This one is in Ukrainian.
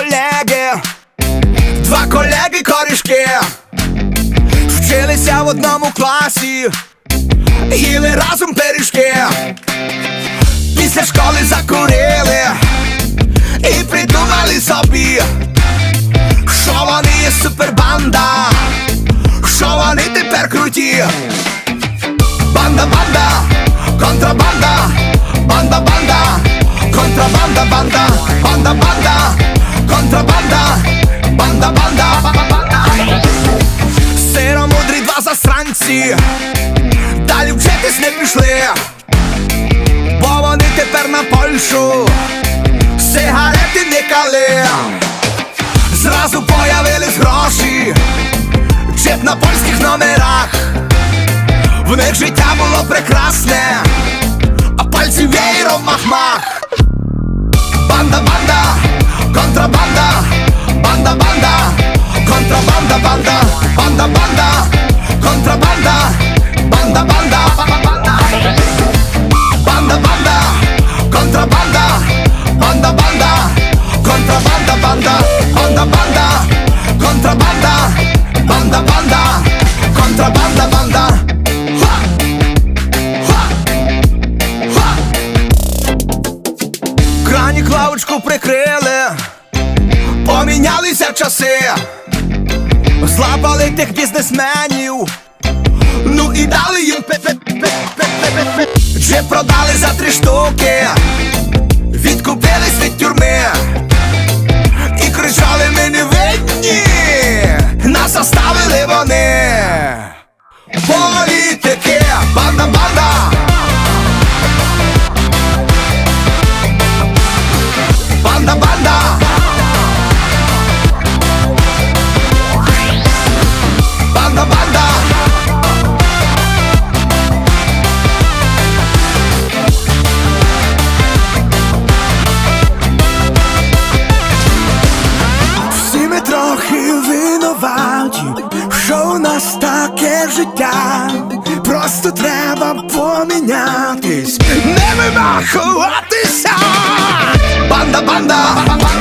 колеги, два колеги корішки, вчилися в одному класі, їли разом пиріжки, після школи закурили і придумали собі, що вони є супербанда, що вони тепер круті. Банда, банда, контрабанда, банда, банда, контрабанда, банда, банда, банда, не пішли, бо вони тепер на Польщу сигарети никали. Зразу появились гроші, джип на польських номерах. В них життя було прекрасне, а пальці веєром мах-мах Банда, банда, контрабанда, банда, банда, контрабанда, банда, банда, банда, контрабанда, банда, банда, банда, банда, банда, контрабанда, банда, банда, контрабанда, банда, банда, банда, контрабанда, банда, банда, контрабанда, банда. Крані клавочку прикрили, помінялися часи, злапали тих бізнесменів, ну і дали їм пе-пе-пе-пе-пе-пе. Джип продали за три штуки, відкупились від тюрми і кричали ми не винні, життя. Просто треба помінятись, не вимахуватися. Банда, банда, банда,